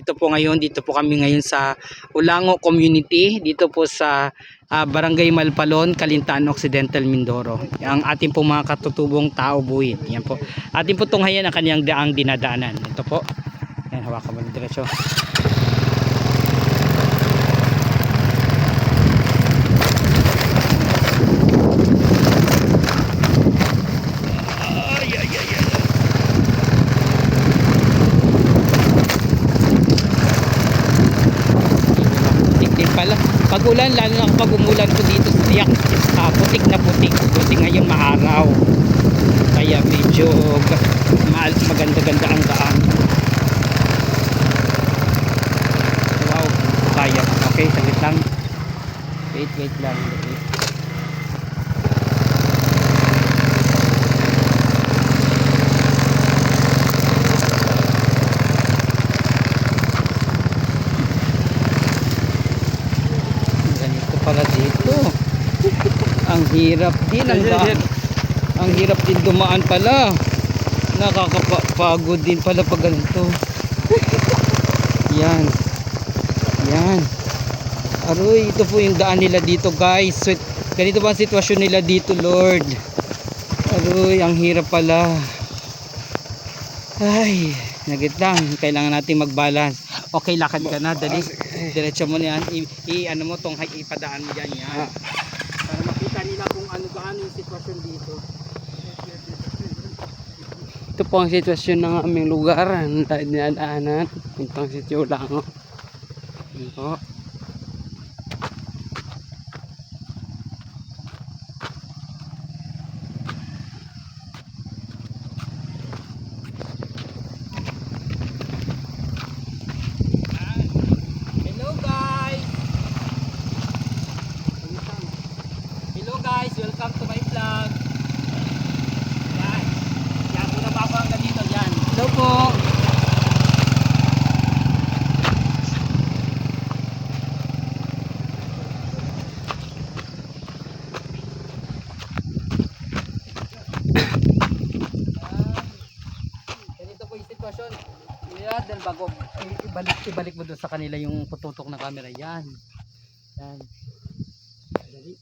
Ito po ngayon, dito po kami ngayon sa Ulango Community, dito po sa ah, Barangay Malpalon, Calintan Occidental, Mindoro. Ang ating po mga katutubong tao buhit. Yan po. Ating po tunghayan ang kanyang daang dinadaanan. Ito po. Yan, hawakan mo ng diretsyo. Ay, ay, ay, ay. Putik din pala. Pag ulan, lalo na kapag umulan po dito, tiyak, ah, putik na putik. Buti ngayon maaraw. Kaya medyo ma- maganda-ganda ang daan. Wow, kaya. Okay, saglit lang. Wait, wait lang. Wait. Ganito pala dito. Ang hirap din ang daan. Ang hirap din dumaan pala. Nakakapagod din pala pag ganito. Yan. Yan. Aroy, ito po yung daan nila dito guys. So, ganito ba ang sitwasyon nila dito Lord? Aroy, ang hirap pala. Ay, nagit lang. Kailangan natin mag-balance. Okay, lakad ka na. Dali. Diretso mo na yan. I, i- ano mo tong ipadaan mo yan. yan. Yung sitwasyon dito. Ito po ang sitwasyon ng aming lugar. Ang tayo dinadaanan. Ito ang sityo lang. Oh. Yun po. Hello guys! Hello guys! Welcome to my vlog! Yan! Yan, muna ba ako hanggang dito? Yan! Hello po! Ganito po yung sitwasyon. Yan, dahil bago i- ibalik, mo doon sa kanila yung pututok na camera. Yan. Yan. Dali.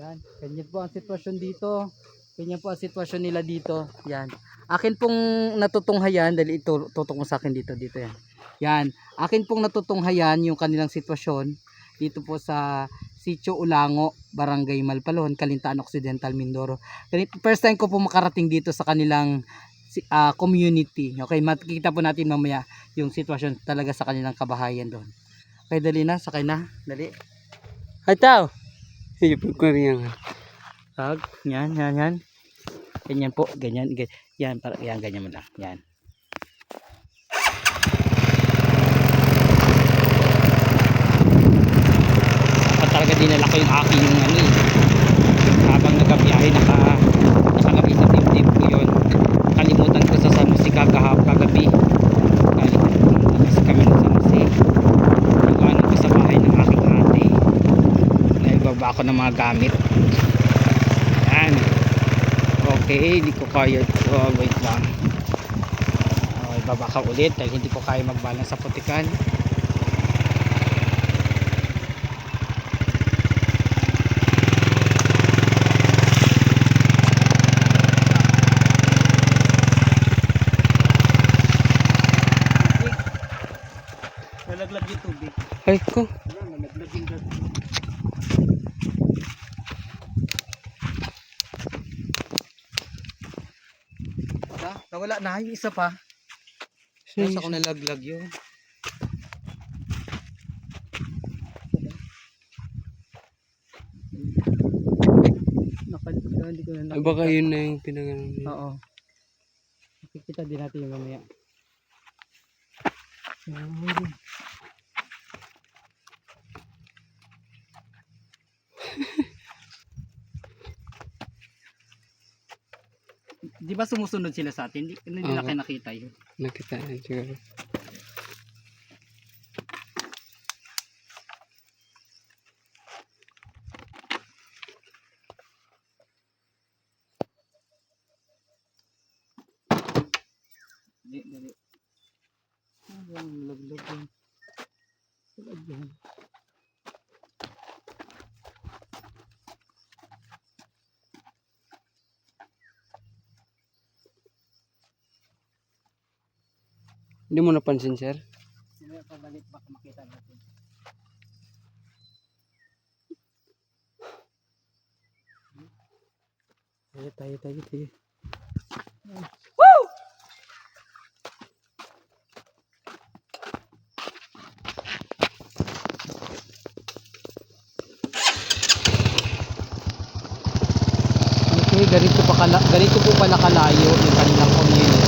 Yan. Ganyan po ang sitwasyon dito. Ganyan po ang sitwasyon nila dito. Yan. Akin pong natutunghayan, dahil ito, tutok mo sa akin dito, dito yan. Yan. Akin pong natutunghayan yung kanilang sitwasyon dito po sa Sitio Ulango, Barangay Malpalon, Calintaan Occidental, Mindoro. First time ko po makarating dito sa kanilang ah, community. Okay, makikita po natin mamaya yung sitwasyon talaga sa kanilang kabahayan doon. Okay, dali na, sakay na. Dali. Tao. Ipag ko rin yan. Tag, yan, yan, yan. Ganyan po, ganyan, ganyan. Yan, para, yan, ganyan mo lang. Yan. Dapat talaga dinala ko yung aking ano eh. Habang nagabiyahe, naka, nakalabi sa dibdib ko yun. Kalimutan ko sa San Jose kagahap, kagabi. Kalimutan kasi kami ng San Jose. Yung ano ko sa bahay ng aking ate. Naibaba ako ng mga gamit. Yan. Okay, hindi ko kaya. Oh, wait lang. Okay, baba ka ulit dahil hindi ko kaya magbalance sa putikan. Nalaglag yung tubig. Ay ko. Ayan, nalaglag yung tubig. Ha? Nawala na yung isa pa. Nasa ko nalaglag yun. Hindi ko na Ay, baka yun na yung pinagalan niya. Oo. Makikita din natin yung mamaya. Ayun. Di ba sumusunod sila sa atin? Hindi, hindi nila Oo. kayo nakita yun. Nakita yan siguro. Dali, dali. Yung laglag yun. Laglag. Hindi mo napansin, sir? Mamaya pabalik baka makita natin. Tayo, tayo, tayo, tayo. Okay, ganito, pa kala, ganito po pala kalayo yung kanilang community.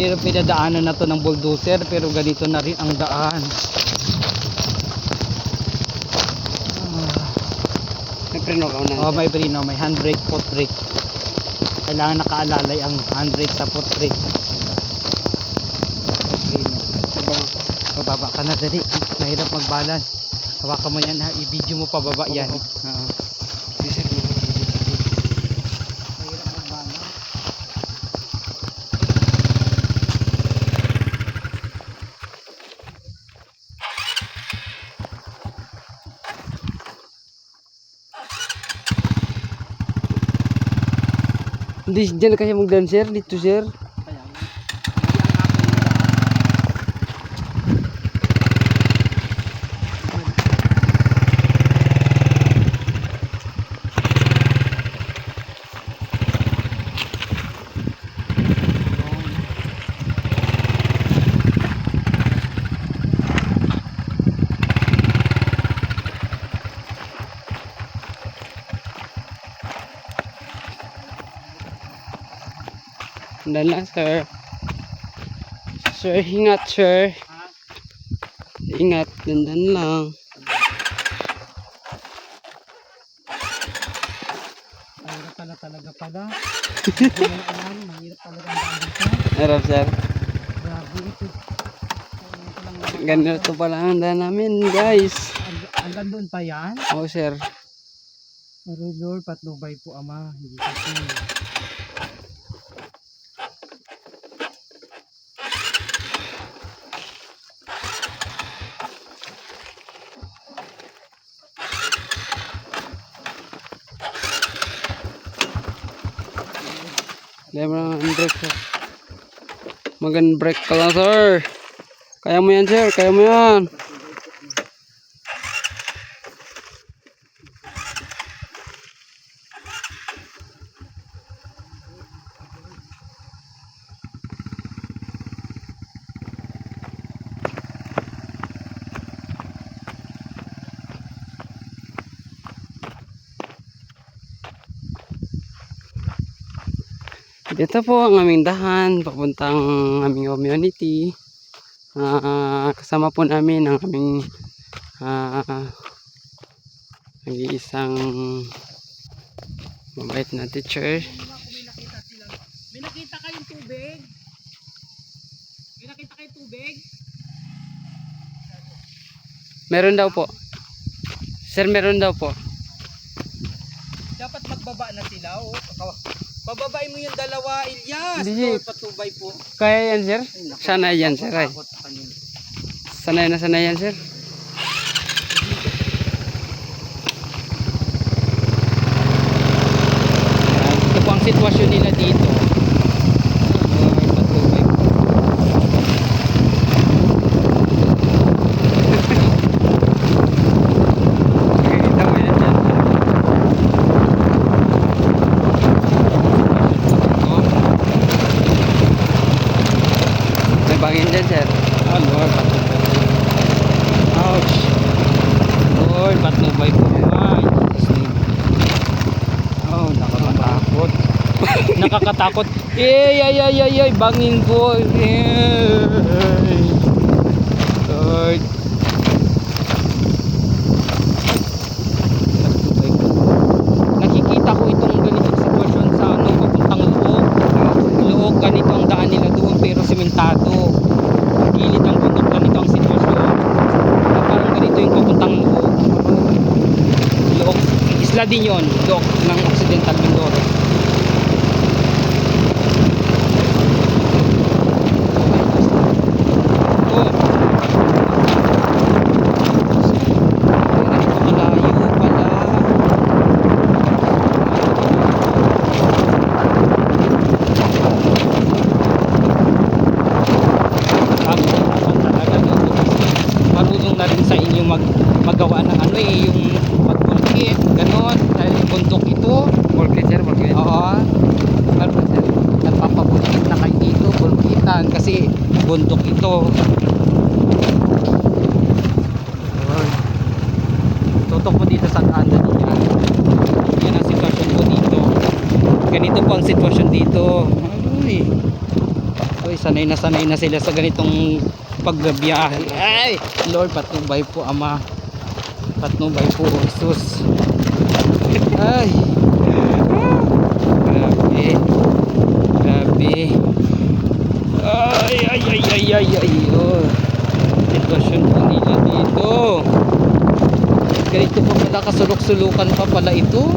Pero pinadaanan na to ng bulldozer pero ganito na rin ang daan. May preno ka na. Oh, may prino, may handbrake, foot brake. Kailangan nakaalalay ang handbrake sa foot brake. Preno. Pababa ka na dali. Mahirap mag-balance. Hawakan mo yan ha. I-video mo pababa yan. Oo. Oo. Hindi, dyan kasi magdaan, sir. Dito, sir. Daan lang, sir. Sir, ingat, sir. Ingat, dandan lang. Mahirap pala talaga pala. Mahirap talaga ang. Harap, sir. Grabe ito. Ganito pala ang daan namin, guys. Hanggang- doon pa yan? Oo, sir. Pero Lord, patnubay po Ama. Hindi kasi. Dahil mo lang ang break, sir. Magan break ka lang, sir. Kaya mo yan, sir. Kaya mo yan. Dito po ang aming dahan, papuntang aming community. Ah, kasama po namin ang aming ah, nag-iisang mabait na teacher. May nakita sila. May nakita kayong tubig? May nakita kayong tubig? Meron daw po. Sir, meron daw po. Dapat magbaba na sila. Oh. Pababain mo yung dalawa, Ilyas. Hindi. Lord, patubay po. Kaya yan, sir? Ay, naku, Sana yan, sir. Ay. Sanay na sanay yan, sir. Ito po ang sitwasyon nila dito. Lord, patubay po. Kita mo yan, sir. Oh, May bangin dyan, sir. oh Lord, patubay. Ouch. Lord, patubay po. Ay, Jesus name. Oh, nakakatakot. Nakakatakot. Eh, ay, ay, ay, ay, bangin po. Patubay po. Nakikita ko itong ganitong sitwasyon sa ano, papuntang loob. Loob, ganito ang daan nila doon pero sementado. Ang gilid ng bundok, ganito ang sitwasyon. Parang ganito yung papuntang loob. Loob Isla din yon, dock ng Occidental Mindoro. Oh. Malayo pala. Tapos talaga no, marunong na rin sa inyo mag ng ano eh, yung magbulkit, ganon, dahil bundok ito. Volkit sir. Oo. Pero nagpapabulkit na kayo dito, bulkitan kasi bundok ito. Tutok mo dito sa daan na yan. Yan ang sitwasyon ko dito. Ganito po ang sitwasyon dito. Ay. Ay, sanay na sanay na sila sa ganitong pagbiyahe. Ay, Lord, patnubay po, Ama. Patnubay po, Jesus. Ay. Grabe. Grabe. Ay, ay, ay, ay, ay, ay. Oh. Sitwasyon po nila dito. Ganito pa pala kasulok-sulukan pa pala ito.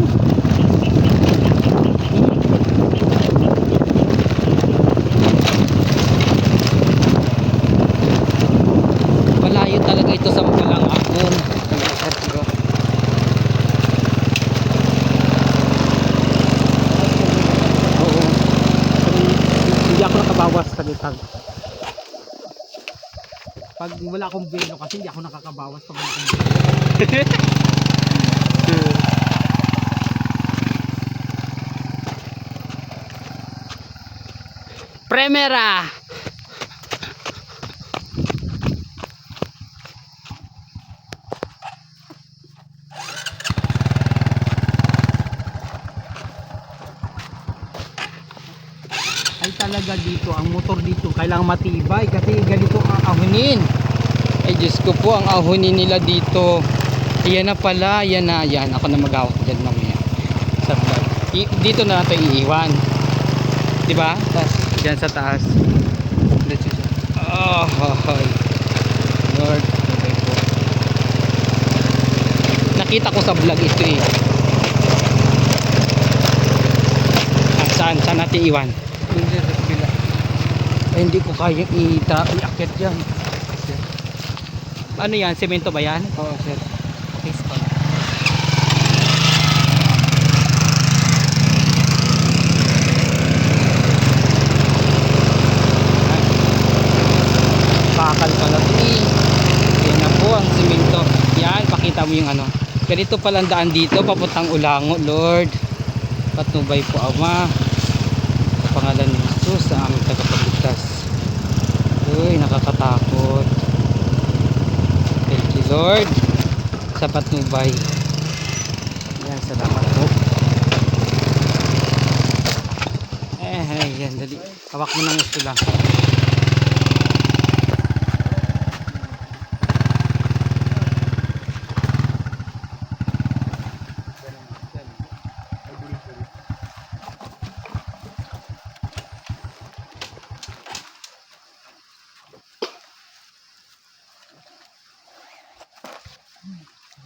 Malayo talaga ito sa Malang Akong. Oo. Hindi ako nakabawas sa litag. Pag wala akong belo kasi hindi ako nakakabawas pag wala akong. Primera! ay talaga dito ang motor dito kailangan matibay kasi ganito ang ahunin ay Diyos ko po ang ahunin nila dito. Yan na pala yan na yan ako na maghawak dyan mamaya. Sa vlog I- dito na natin iiwan. Di ba? Dyan sa taas. Oh, hoy. Lord okay po. Nakita ko sa vlog ito eh. Ah, saan? Saan natin iwan? Hindi hindi ko kayang ita iakyat yan. Ano yan? Semento ba yan? Oo sir. Okay, stop. Bakal pala ito eh. Yan na po ang semento. Yan, pakita mo yung ano. Ganito palang daan dito, papuntang Ulango, Lord. Patnubay po, Ama. Sa pangalan ni Jesus sa aming tagapagligtas. Uy, nakakatakot. Lord. Sa patnubay. Yan, salamat po. Eh, yan, dali. Hawak mo ng gusto lang.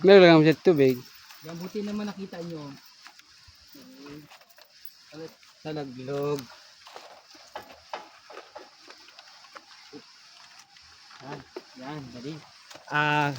Meron lang sa tubig. Yan, buti naman nakita nyo. Sa naglog. Yan, yan, dali. Ah,